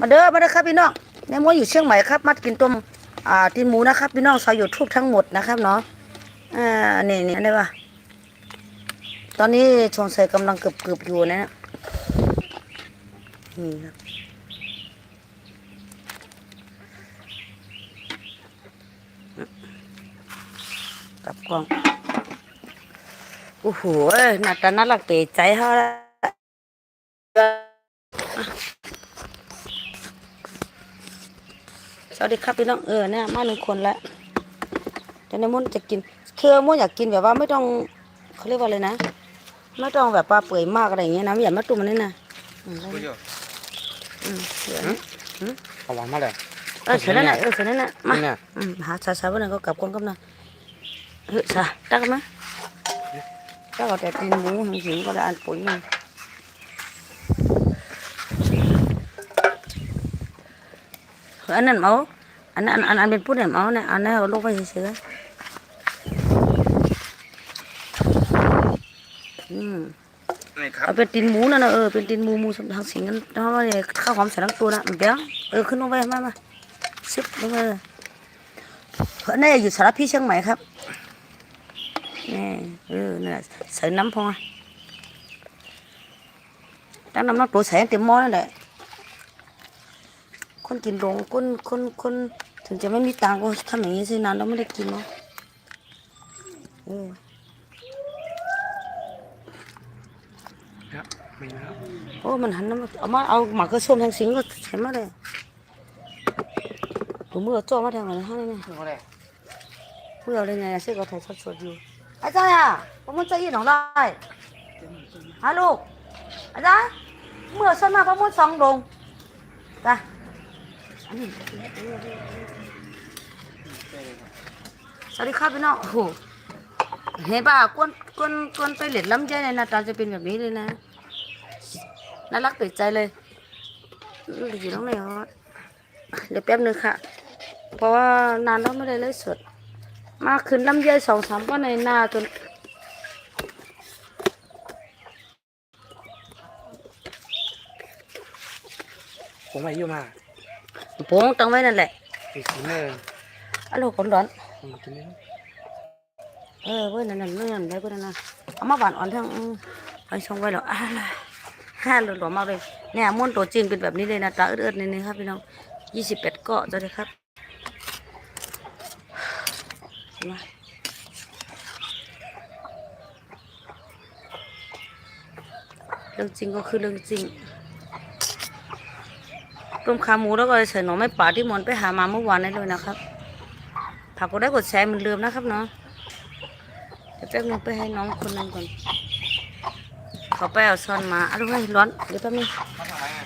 มาเด้อมาเด้อครับพี่น้องแม่มวยอยู่เชียงใหม่ครับมากินต้มอ่าตีนหมูนะครับพี่น้องชาวยูทูบทั้งหมดนะครับเนาะอ่านี่นี่อันนี้ว่าตอนนี้ชงเสยกำลังเกือบเกือบอยู่นะนี่ครับกลับกล้องโอ้โหหน้าตาน่ารักเตะใจเขาแล้ว วัสดีครับพี่น้องเออเนี่ยมาหนึ่งคนแล้วแต่ในมุ่นจะกินคือมุ่นอยากกินแบบว่าไม่ต้องเขาเรียกว่าอะไรนะไม่ต้องแบบว่าเปื่อยมากอะไรอย่างเงี้ยนะไม่อยากมาตุ้มมันนี่นะอืมได้อืมเดี๋ยวนะเอาหวานมาเลย เออเสร็จแล้วนะเออเสร็จแล้วนะมาเนี่ย อืมหาชาชาวันนั้นก็กลับคนกับนะเฮ้ยชาตักมาตักเอาแต่ตีนหมูจริงๆก็ได้อันปุ๋ยมัน อันนั้นเอาอันนั้นอันอันเป็นผู้เนี่ยเอาเนี่ยอันนั้นเอาลงไปเฉยๆอืมนี่ครับเอาเป็นตีนหมูนั่นนะเออเป็นตีนหมูหมูสำทางสิงกันเพราะว่าเนี่ยข้าวหอมใส่ทั้งตัวนะเดี๋ยวเออขึ้นลงไปมามาซิบลงไปเลยเพราะนี่อยู่สารพีเชียงใหม่ครับนี่เออนี่นน่ะใส่น้ำพอตั้งน้ำน้ำตัวใส่เต็มหม้อนั่นแหละ คนกินลงคนคนคนถึงจะไม่มีตังค์ก็ทำอย่างนี้สินานเราไม่ได้กินเนาะเออครับมีนะครับโอ้มันหันน้ำเอามาเอาหมากกระส้มทางสิงก็เห็นมาเลยผมมือจ่อมาทางไหนฮะเนี่ยเอาเลยเพื่ออะไรเนี่ยซื้อก็ถ่ายสดๆอยู่อาจารย์อะผมมันจะยินของได้ฮัลโหลอาจารย์เมื่อสนาพระมุนสองลงจ้ะอันนี้ สวัสดีครับพี่น้องโอ้โหเห็นป่ะกวนกวนกวนไปเหล็ดล้ำไยในหน้าตาจะเป็นแบบนี้เลยนะน่ารักติดใจเลยอยู่ตรงไหนฮะเดี๋ยวแป๊บนึงค่ะ เพราะว่านานแล้วไม่ได้เลยสด มาขึ้นลำไยสองสามก็ในหน้าจนผมไม่ยุ่มา ป้งตั้งไว้นั่นแหละอีกทีนึงอะโลคนร้อนผมกินนี่เออเว้ยนั่นนั่นนั่นนั่นได้เว้ยนั่นนะเอามาหวานอ่อนทั้งอืมไปชงไว้แล้วอ่าล่ะห้าหล่อๆมากเลยเนี่ยม้วนตัวจริงเป็นแบบนี้เลยนะตาเอื้อดๆนี่ครับพี่น้องยี่สิบแปดเกาะจะได้ครับมาเรื่องจริงก็คือเรื่องจริง ต้มขาหมูแล้วก็ใส่หน่อไม้ป่าที่หมอนไปหามาเมื่อวานนี้เลยนะครับผักก็ได้กดแชร์เหมือนเดิมนะครับเนาะเดี๋ยวแป๊บนึงไปให้น้องคนนั้นก่อนเขาไปเอาซ่อนมาอ้าวเฮ้ยร้อนเดี๋ยวแป๊บนึงเขาทำอะไรอะ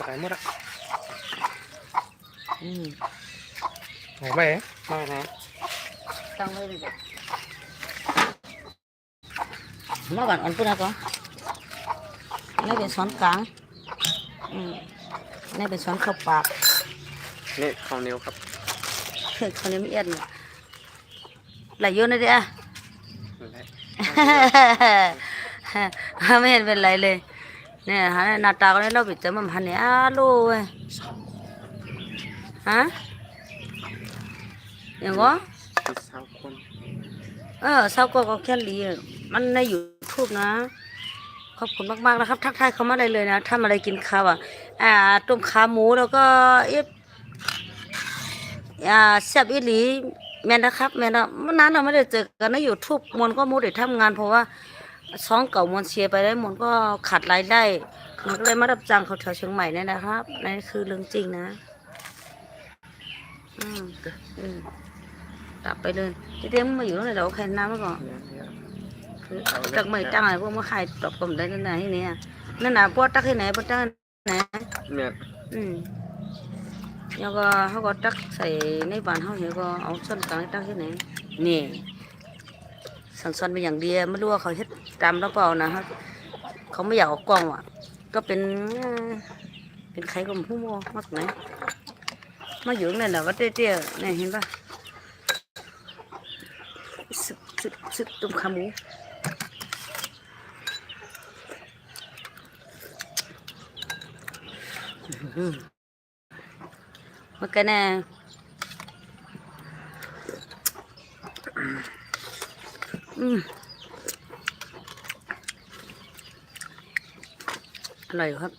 ตายหมดอะอืมไหนไปมาไหนตั้งไว้เลยมา ก่อนอ่อนปุ่นนะก่อนนี่เป็นช้อนกลางอืมนี่เป็นช้อนเข้าปากนี่ข้าวเหนียวครับคนนี้ไม่เอียดเนี่ยไหลเยอะนะเด้อนั่นแหละไม่เห็นเป็นไรเลยเนี่ยฮะหน้าตาก็ได้เราไปเจอมันพันเนี่ยอ้าลูเว้ยฮะอย่างก็อีกสามคนเออเศร้าก็ก็แค่ลีมันในยู ทูบนะ ขอบคุณมากๆนะครับ ทักทายเขามาได้เลยนะทำอะไรกินข้าวอะอ่าต้มขาหมูแล้วก็เอ๊ะอ่าแซบอีหลีแม่นนะครับแม่นะเมื่อนานเราไม่ได้เจอกันในยูทูบมนก็มูได้ทำงาน เพราะว่าสองเก่ามนเชียไปได้มนก็ขาดรายได้มันก็เลยมารับจ้างเขาแถวเชียงใหม่เนี่ยนะครับนั่นคือเรื่องจริงนะอืมอืมกลับไปเลยที่เตี้ยมมาอยู่ตรงไหนเราแค่น้ำมาก่อน เนี่ยเนี่ยจากไม่ตั้งอะไรพวกมาขายตอกผมได้นั่นไหนเนี่ยนั่นน่ะพวกตักที่ไหนพวกตักไหนเนี่ยอืมแล้วก็เขาก็ตักใส่ในบ้านเขาเห็นก็เอาส่วนกลางตักที่ไหนนี่สันส่วนเป็นอย่างเดียวไม่รู้ว่าเขาเฮ็ดตามหรือเปล่านะครับเขาไม่อยากออกกล้องอะ ก็เป็น เป็นใครก็ไม่รู้มากไหนมาอยู่นั่นแหละว่าเตี้ยๆเนี่ยเห็นปะซึกซึกต้มขาหมู อืมมันก็แน่อืมอร่อยอยู่ครับ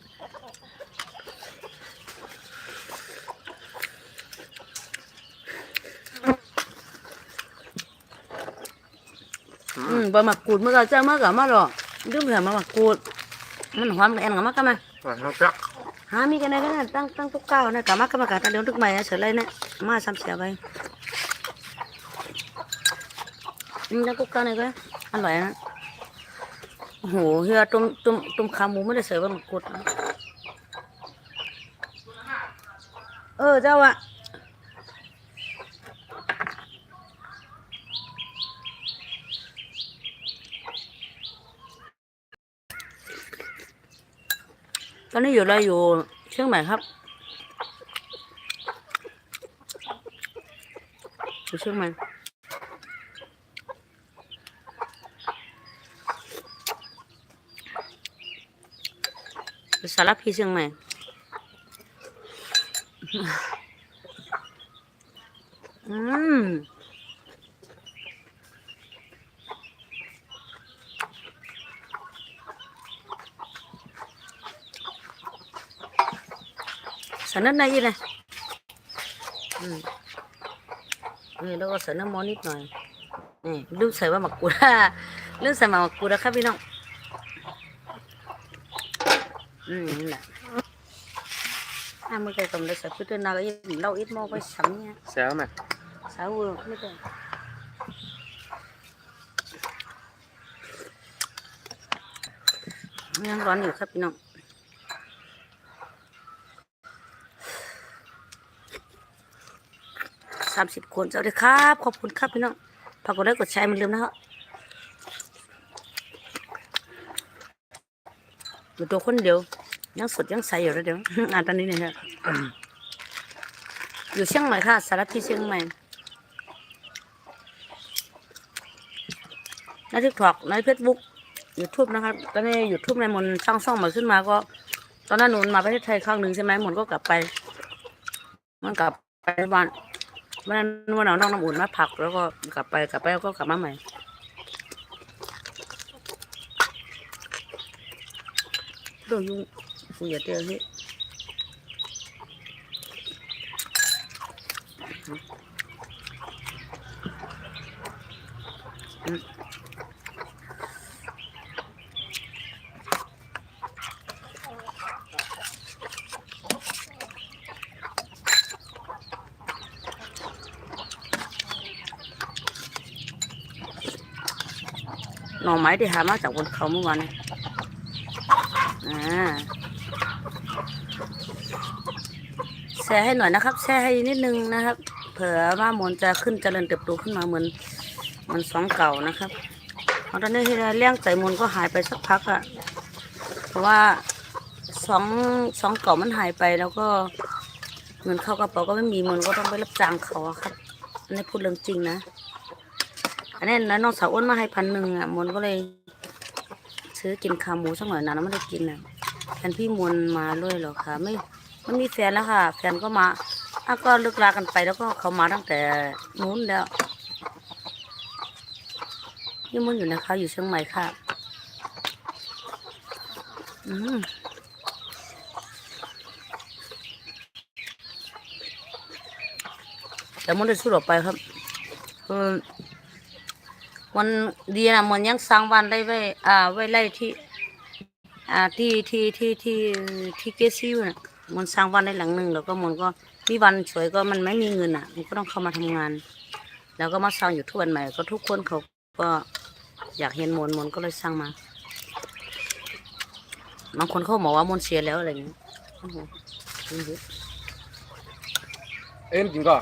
อืมบะหมักกูดเมื่อกี้เจ้าเมื่อกี้มาหรอกดื่มเถอะบะหมักกูด มันหอมกับแอนกับมากกันมาหวานเขาจัก หามีกันไหนกันนะตั้งตั้งตุกเก้านะกามากกันมากกันตั้งเดียวทุกใบเฉยเลยนะมาซ้ำเสียไปอืมตั้งตุกเก้านี่ก็อร่อยนะโอ้โหเฮียต้มต้มต้มขาหมูไม่ได้เสิร์ฟมันกดนะเออเจ้าอะ อนนี้อยู่อะไรอยู่เชียงใหม่ครับอยู่เชียงใหม่สารพีเชียงใหม่อืม สันนั้นได้ยังไงอืมนี่แล้วก็ใส่น้ำมันนิดหน่อยนี่ลืมใส่ว่าหมักกูดลืมใส่หมักกูดนะครับพี่น้อ อยู่คนสามสิบคนสวัสดีครับ ขอบคุณครับพี่น้องฝากกดไลค์กดแชร์ไมันลืมนะครับอยู่ตัวคนเดียว ยังสดยังใสอยู่แล้วเดี๋ยวอ่านตอนนี้เนี่ยอยู่เชียงใหม่ค่ะ สารพีเชียงใหม่ในทิกตอกในเฟซบุ๊กยูทูบนะครับ ตอนนี้ยูทูบในมนสร้างซ่องมาขึ้นมาก็ ตอนนั้นหนูมาประเทศไทยครั้งหนึ่งใช่ไหมมนก็กลับไป มันกลับไปบ้าน วันนั้นวันเอาน้องน้ำอุ่นมาผักแล้วก็กลับไปกลับไปแล้วก็กลับมาใหม่โดนยุ่งฟูอย่าเตี้ยที่ห น่อไม้ที่หามาจากบนเขาเมื่อวานนี้อ่าแชร์ให้หน่อยนะครับ แชร์ให้นิดนึงนะครับ เผื่อว่ามนจะขึ้นเจริญเติบโตขึ้นมาเหมือนเหมันสองเก่านะครับเพราะตอนนี้ที่เลี้ยงไก่มนก็หายไปสักพักอะเพราะว่าสองสองเก่ามันหายไปแล้วก็เงินเข้ากระเป๋าก็ไม่มีมนก็ต้องไปรับจ้างเขาอะครับอันนี้พูดเรื่องจริงนะ อันนี้นะน้องสาวอ้นมาให้พันหนึ่งอะมนก็เลย ซื้อกินขาหมูสักหน่อยนะแล้วไม่ได้กินอะแฟนพี่มนมาด้วยเหรอคะไม่ไม่มีแฟนแล้วค่ะ แฟนก็มาอะก็เลิกลากันไปแล้วก็เขามาตั้งแต่นู้นแล้วพี่มนอยู่นะคะ อยู่เชียงใหม่ค่ะ อืมแต่มนได้สู้ออกไปครับเออ มันดีนะมันยังสร้างบ้านได้ไว้อ่าไว้ไล่ที่อ่าที่ที่ที่ที่ที่เกซิวน่ะมันสร้างบ้านได้หลังหนึ่งแล้วก็มันก็มีวันสวยก็มันไม่มีเงินอะ มันก็ต้องเข้ามาทำงาน แล้วก็มาสร้างอยู่ทุกวันใหม่ ก็ทุกคนเขาก็อยากเห็นมนมนก็เลยสร้างมาบางคนเขาบอกว่ามนเสียแล้วอะไรอย่างเงี้ยเอ็มจริงก็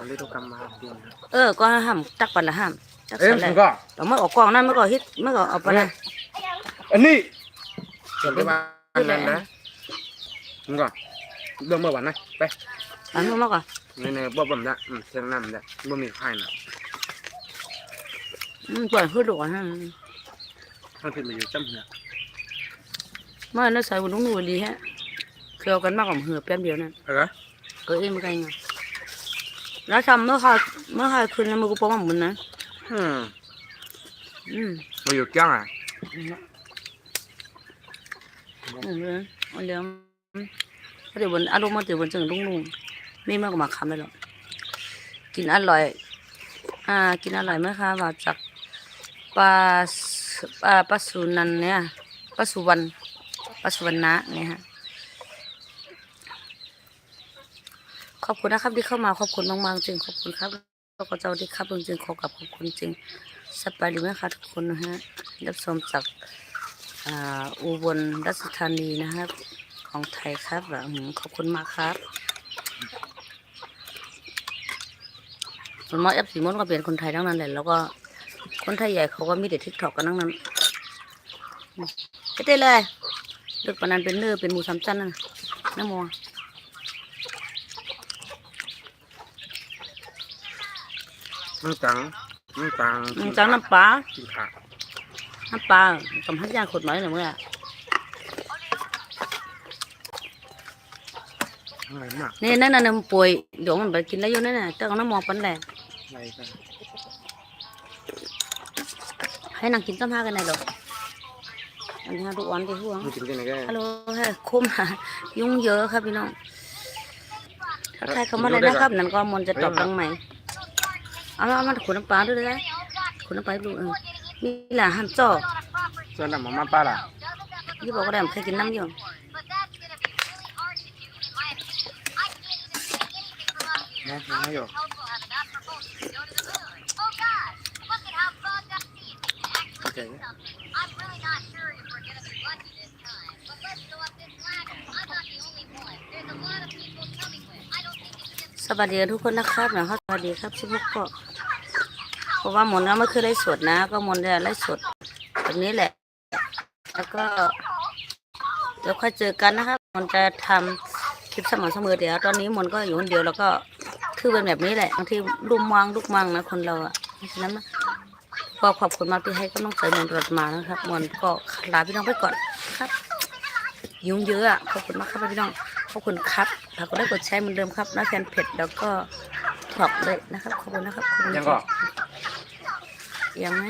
เอาเลยตัวกรรมมาเปลี่ยนนะเออก็ห้ามตักปันละห้ามตักเอ็เสร็มจจแล้ริวงก็ แต่เมื่อออกกล้องนั่นเมื่อก่อนฮิตเมื่อก่อนเอาไปนะ อันนี้เดี๋ยวไปบ้านนั้นนะจริงก็เรื่องเมื่อวันนะไปอันนู้นมากกว่าในในบ่บ่มละอืมเชียงน้ำละบ่มีไข่น่ะอืมปล่อยขึ้นหลวฮะท่านที่มาอยู่จ้ำเนี่ยมาแล้วใส่บุญนุ่งนูดีฮะเกี่ยวกันมากกว่าเหือแป๊บเดียวนั่นอะไรเออเอ็มกันไง แล้วทำเมื่อค่ะเมื่อค่ะคืนแล้วมือกูป้องมันนะอืมอืมมาอยู่จ้างอะอืมเลยเอาเดี๋ยวเดี๋ยววันอารมณ์มาเดี๋ยววันจึงลุงลุงไม่มากกว่ามาคำเลยหรอกกินอร่อย อ่า กินอร่อยไหมคะมาจากปลาสปลาปลาสุนันเนี่ยปลาสุวรรณปลาสุวรรณะเนี่ยฮะ อบคุณนะครับที่เข้ามาขอบคุณมากๆจริงขอบคุณครับแล้วก็เจ้าที่ครับจริงๆขอกับขอบคุณจริงสบายดีไหมคะทุกคนนะฮะรับชมจากอุบลราชธานีนะครับ ของไทยครับแบบขอบคุณมากครับมันมอเอฟสีมอนก็เป็นคนไทยทั้งนั้นแหละแล้วก็คนไทยใหญ่เขาก็มีแต่ทิกตอกกันทั้งนั้นอืมไปเต้เลยเลือกปนนันเป็นเนื้อเป็นหมูสามชั้นนั่นนะน้ำมั วมันตังมันตังอืมจังน้ำปลากินขาดน้ำปลากับพักยางขดหน่อยหนึ่งเมื่ออะไรมากนี่นั่นน่ะน้ำป่วยเดี๋ยวมันไปกินแล้วอยู่นั่นน่ะเจ้าของน้ำมองปันแหละอะไรกันให้นางกินต้มห้ากันไหนหรอกอันนี้ทุกวันที่ห่วงมันกินกันไหนกันฮัลโหลเฮ้ยคุ้มหายุ่งเยอะครับพี่น้องถ้าใครเข้ามาเลยนะครับ นั่นก็มนต์จะตอบรังใหม่ เอาละเอามาขูดน้ำปลาด้วยเลยขูดน้ำปลาให้ดูเออนี่แหละห้ามจ่อส่วนน้ำมาม่าป้าล่ะยี่บอกว่าได้ผมเคยกินน้ำอยู่นะนะอยู่โอเค สวัสดีทุกคนนะครับนะครับสวัสดีครับชิบุกก็เพราะว่ามนก็ไม่เคยไล่สดนะ ก็มนต์จะไล่สดแบบนี้แหละ แล้วก็ เดี๋ยวค่อยเจอกันนะครับมนจะทำคลิปสม่ำเสมอเดี๋ยวตอนนี้มนก็อยู่คนเดียวแล้วก็คือเป็นแบบนี้แหละบางทีลุมวางลูกมังนะคนเราอะเพราะฉะนั้นก็ขอบคุณมากที่ให้กำลังใจมนตลอดมานะครับมนก็ลาพี่น้องไปก่อนครับ ยุ่งเยอะอะขอบคุณมากครับพี่น้องขอบคุณครับ ฝากกดไลค์กดแชร์เหมือนเดิมครับหน้าแฟนเพจแล้วก็ถอกเลยนะครับขอบคุณนะครับขอบคุณยังก็ยังไหม